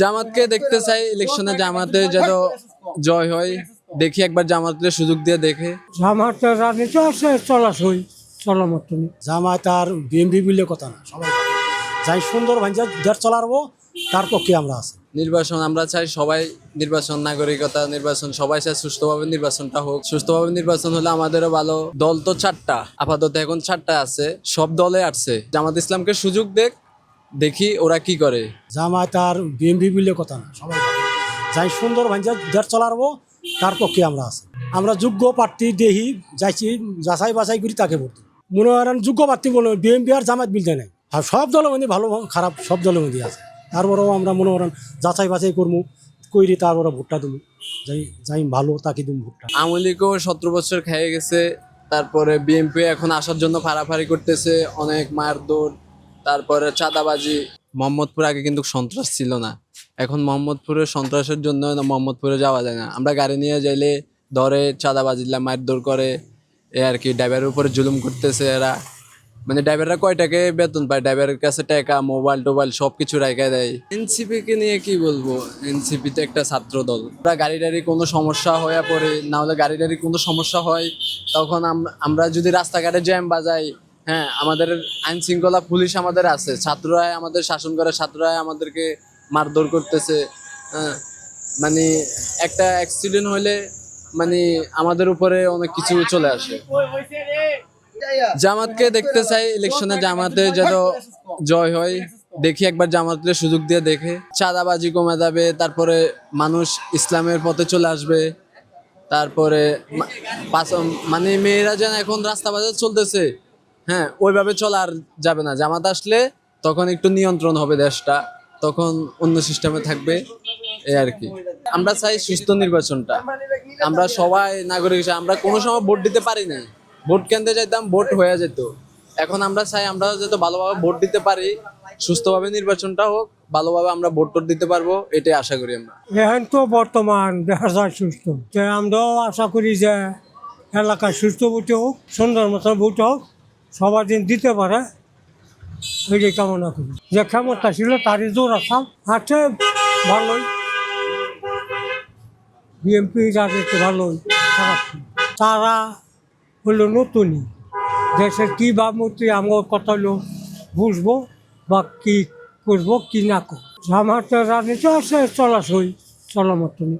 জামাতকে দেখতে চাই ইলেকশনে জামাতে যেন জয় হয়। দেখি একবার জামাতের সুযোগ দিয়ে দেখে। জামাতের রাজনীতি আছে চলাচই চলা মতনই জামাত আর বিএমপি বলে কথা না সবাই যাই সুন্দর ভাঞ্জা দেড় চলারবো তার পক্ষে আমরা আছি। নির্বাচন আমরা চাই সবাই নির্বাচন নাগরিকতা নির্বাচন সবাই চাই সুস্থভাবে নির্বাচনটা হোক। সুস্থভাবে নির্বাচন হলে আমাদেরও ভালো। দল তো চারটা আপাতত এখন চারটা আছে সব দলে আসছে। জামাত ইসলামকে সুযোগ দেখ দেখি ওরা কি করে। জামাত আর বিএমপি বলে কথা না সবাই। যাই সুন্দর ভাঞ্জা দেড় চলারবো তার পক্ষে আমরা আছি। আমরা যোগ্য প্রার্থী দেহি যাইছি যাচাই বাছাই করি তাকে ভোট মনে করেন যোগ্য প্রার্থী বলে বিএমপি আর জামাত মিলতে নাই। আর সব দলের মধ্যে ভালো খারাপ সব দলের মধ্যে আছে। তারপরেও আমরা মনে করেন যাচাই বাছাই করব কইরি তারপরে ভোটটা দেবো যাই যাই ভালো তাকে দেবো ভোটটা। আওয়ামী লীগও সতেরো বছর খেয়ে গেছে তারপরে বিএনপি এখন আসার জন্য ফাড়াফাড়ি করতেছে অনেক মারধর। তারপরে চাঁদাবাজি। মোহাম্মদপুর আগে কিন্তু সন্ত্রাস ছিল না। এখন মোহাম্মদপুরে সন্ত্রাসের জন্য মোহাম্মদপুরে যাওয়া যায় না। আমরা গাড়ি নিয়ে যাইলে ধরে চাঁদাবাজিলা মারধর করে এ আর কি ড্রাইভারের উপরে জুলুম করতেছে এরা। মানে ড্রাইভাররা কয় টাকা বেতন পায়? ড্রাইভারের কাছে টাকা মোবাইল টোবাইল সব কিছু রেখে দেয়। এনসিপি কে নিয়ে কি বলব? এনসিপি তো একটা ছাত্র দল আমরা গাড়ি টাড়ি কোনো সমস্যা হয়ে পড়ে না হলে গাড়ি টাড়ি কোনো সমস্যা হয় তখন আমরা যদি রাস্তাঘাটে জ্যাম বাজাই হ্যাঁ আমাদের আইন শৃঙ্খলা পুলিশ আমাদের আছে। ছাত্ররাই আমাদের শাসন করে, ছাত্ররাই আমাদেরকে মারধর করতেছে। হ্যাঁ মানে একটা অ্যাক্সিডেন্ট হলে মানে আমাদের উপরে অনেক কিছু চলে আসে। জামাতকে দেখতে চাই ইলেকশনে জামাতে যেন জয় হয়। দেখি একবার জামাতের সুযোগ দিয়ে দেখে। চাঁদাবাজি কমে যাবে, তারপরে মানুষ ইসলামের পথে চলে আসবে। তারপরে মানে মেয়েরা যেন এখন রাস্তা বাজার চলতেছে। হ্যাঁ ওইভাবে চলা আর যাবে না। জামাত আসলে তখন একটু নিয়ন্ত্রণ হবে দেশটা, তখন অন্য সিস্টেমে থাকবে এই আর কি। আমরা চাই সুস্থ নির্বাচনটা। আমরা সবাই নাগরিক হিসেবে, আমরা কোনো সময় ভোট দিতে পারি না ভোট কেন্দ্রে যাইতাম, ভোট হয়ে যেত। এখন আমরা চাই আমরা যাতে ভালোভাবে ভোট দিতে পারি, সুস্থভাবে নির্বাচনটা হোক, ভালোভাবে আমরা ভোট টোট দিতে পারব, এটাই আশা করি আমরা। এখন তো বর্তমান দেখা যায় সুস্থ। আমরাও আশা করি যে এলাকায় সুস্থ ভোট হোক, সুন্দর মতো ভোট হোক সবার দিন দিতে পারে। ওইটাই কামনা করি। যে ক্ষমতা ছিল তারই জোর আসাম। আছে, ভালোই। বিএমপি রাজনীতি ভালোই। তারা হলো নতুনই। দেশের কী ভাবমূর্তি আমার কথা হলো বুঝব বা কী করব, কি না করব। আমার তো রাজনীতি আছে চলাচই চলা মতনই